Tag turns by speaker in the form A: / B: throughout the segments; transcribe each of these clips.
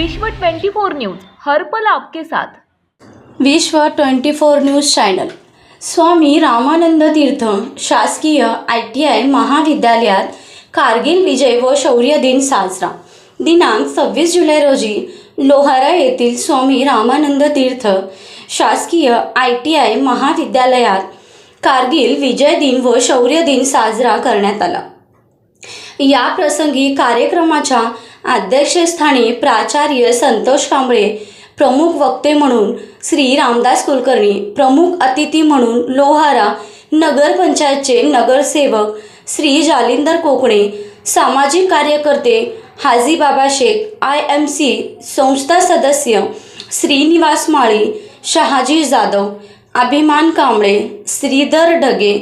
A: विश्व 24 न्यूज हर पल आपके साथ.
B: Vishwa 24 news channel. स्वामी रामानंद तीर्थ शासकीय आय टी आय महाविद्यालयात कारगिल विजय व शौर्य दिन साजरा. दिनांक सव्वीस जुलै रोजी लोहारा येथील स्वामी रामानंद तीर्थ शासकीय आय टी आय महाविद्यालयात कारगिल विजय दिन व शौर्य दिन साजरा करण्यात आला. या प्रसंगी कार्यक्रमाच्या अध्यक्षस्थानी प्राचार्य संतोष कांबळे प्रमुख वक्ते म्हणून श्री रामदास कुलकर्णी प्रमुख अतिथी म्हणून लोहारा नगरपंचायतचे नगरसेवक श्री जालिंदर कोकणे सामाजिक कार्यकर्ते हाजी बाबा शेख आय एम सी संस्था सदस्य श्रीनिवास माळी शहाजी जाधव अभिमान कांबळे श्रीधर ढगे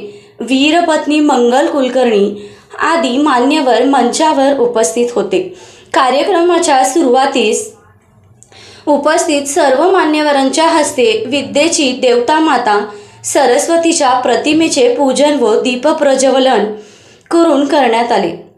B: वीरपत्नी मंगल कुलकर्णी आदी मान्यवर मंचावर उपस्थित होते. कार्यक्रमाच्या सुरुवातीस उपस्थित सर्व मान्यवरांच्या हस्ते विद्येची देवता माता सरस्वतीच्या प्रतिमेचे पूजन व दीपप्रज्वलन करून करण्यात आले.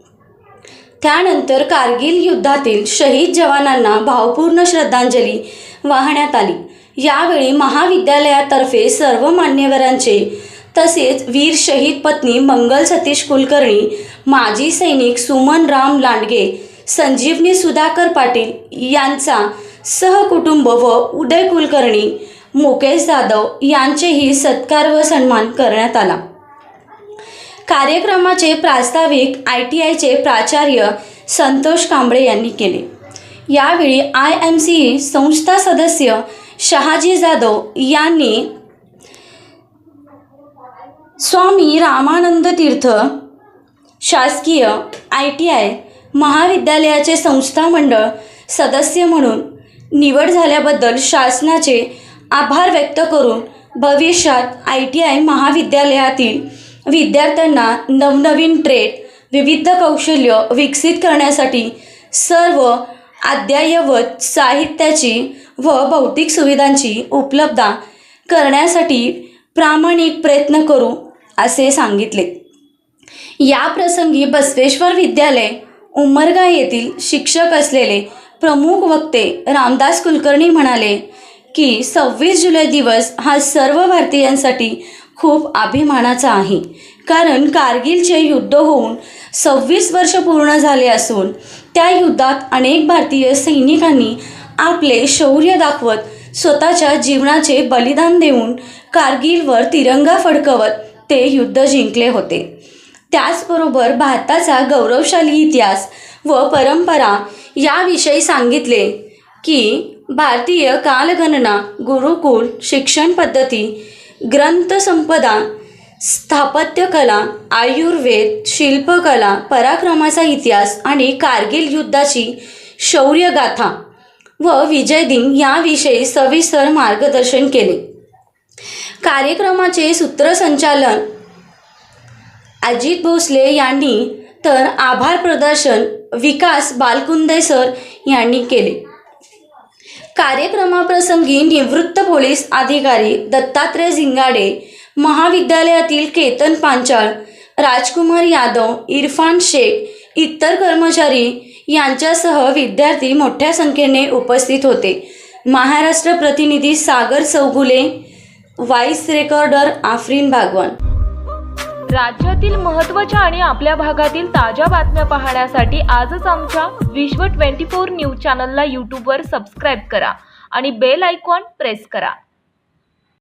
B: त्यानंतर कारगिल युद्धातील शहीद जवानांना भावपूर्ण श्रद्धांजली वाहण्यात आली. यावेळी महाविद्यालयातर्फे सर्व मान्यवरांचे तसेच वीर शहीद पत्नी मंगल सतीश कुलकर्णी माजी सैनिक सुमन राम लांडगे संजीवनी सुधाकर पाटील यांचा सहकुटुंब व उदय कुलकर्णी मुकेश जाधव यांचेही सत्कार व सन्मान करण्यात आला. कार्यक्रमाचे प्रास्ताविक आय टी आयचे प्राचार्य संतोष कांबळे यांनी केले. यावेळी आय एम सी संस्था सदस्य शहाजी जाधव यांनी स्वामी रामानंद तीर्थ शासकीय आय टी आय महाविद्यालयाचे संस्था मंडळ सदस्य म्हणून निवड झाल्याबद्दल शासनाचे आभार व्यक्त करून भविष्यात आय टी आय महाविद्यालयातील विद्यार्थ्यांना नवनवीन ट्रेड विविध कौशल्य विकसित करण्यासाठी सर्व अद्ययावत साहित्याची व भौतिक सुविधांची उपलब्धता करण्यासाठी प्रामाणिक प्रयत्न करू असे सांगितले. या प्रसंगी बसवेश्वर विद्यालय उमरगा येथील शिक्षक असलेले प्रमुख वक्ते रामदास कुलकर्णी म्हणाले की सव्वीस जुलै दिवस हा सर्व भारतीयांसाठी खूप अभिमानाचा आहे. कारण कारगिलचे युद्ध होऊन सव्वीस वर्ष पूर्ण झाले असून त्या युद्धात अनेक भारतीय सैनिकांनी आपले शौर्य दाखवत स्वतःच्या जीवनाचे बलिदान देऊन कारगिलवर तिरंगा फडकवत ते युद्ध जिंकले होते. त्याचबरोबर भारताचा गौरवशाली इतिहास व परंपरा याविषयी सांगितले की भारतीय कालगणना गुरुकुल शिक्षण पद्धती ग्रंथसंपदा स्थापत्यकला आयुर्वेद शिल्पकला पराक्रमाचा इतिहास आणि कारगिल युद्धाची शौर्यगाथा व विजय दिन याविषयी सविस्तर मार्गदर्शन केले. कार्यक्रमाचे सूत्रसंचालन. अजित भोसले यांनी तर आभार प्रदर्शन विकास बालकुंदे सर यांनी केले. कार्यक्रमाप्रसंगी निवृत्त पोलीस अधिकारी दत्तात्रय झिंगाडे महाविद्यालयातील केतन पांचाळ राजकुमार यादव इरफान शेख इतर कर्मचारी यांच्यासह विद्यार्थी मोठ्या संख्येने उपस्थित होते. महाराष्ट्र प्रतिनिधी सागर चौगुले व्हाईस रेकॉर्डर आफरीन भागवान
A: राज्यातील महत्त्वाच्या आणि आपल्या भागातील ताज्या बातम्या पाहण्यासाठी आजच आमच्या विश्व 24 न्यूज चॅनलला यूट्यूबवर सबस्क्राईब करा आणि बेल आयकॉन प्रेस करा.